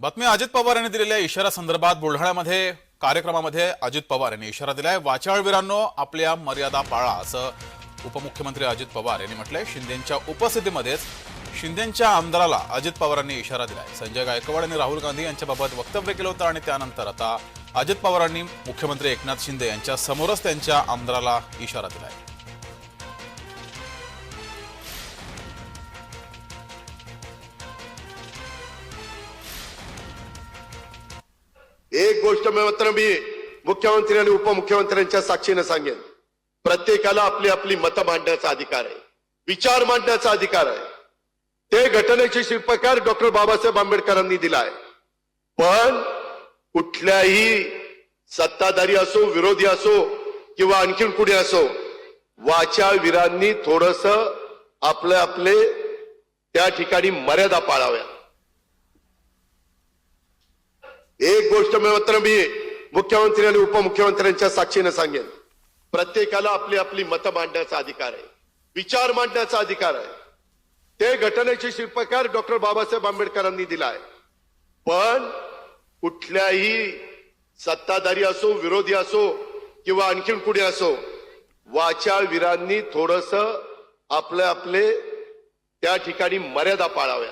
बातमी अजित पवार यांनी दिलेल्या इशारा संदर्भात बुलढाण्यामध्ये कार्यक्रमामध्ये अजित पवार यांनी इशारा दिलाय. वाचाळवीरांनो आपल्या मर्यादा पाळा असं उपमुख्यमंत्री अजित पवार यांनी म्हटलंय. शिंदेच्या उपस्थितीमध्येच शिंदेच्या आमदाराला अजित पवारांनी इशारा दिलाय. संजय गायकवाड आणि राहुल गांधी यांच्याबाबत वक्तव्य केलं होतं आणि त्यानंतर आता अजित पवारांनी मुख्यमंत्री एकनाथ शिंदे यांच्या समोरच त्यांच्या आमदाराला इशारा दिलाय. एक गोष्ट मात्र मी मुख्यमंत्री आणि उपमुख्यमंत्र्यांच्या साक्षीने सांगेन. प्रत्येकाला आपली आपली मतं मांडण्याचा अधिकार आहे. विचार मांडण्याचा अधिकार आहे. ते घटनेचे शिल्पकार डॉक्टर बाबासाहेब आंबेडकरांनी दिलाय. पण कुठल्याही सत्ताधारी असो विरोधी असो किंवा आणखीन कुणी असो वाचावीरांनी थोडस आपले आपले त्या ठिकाणी मर्यादा पाळाव्या एक गोष्ट मात्र मी मुख्यमंत्री आणि उपमुख्यमंत्र्यांच्या साक्षीने सांगेन. प्रत्येकाला आपली आपली मतं मांडण्याचा अधिकार आहे. विचार मांडण्याचा अधिकार आहे. ते घटनेचे शिल्पकार डॉक्टर बाबासाहेब आंबेडकरांनी दिलाय. पण कुठल्याही सत्ताधारी असो विरोधी असो किंवा आणखीन कुणी असो वाचाळवीरांनी थोडस आपले आपले त्या ठिकाणी मर्यादा पाळाव्या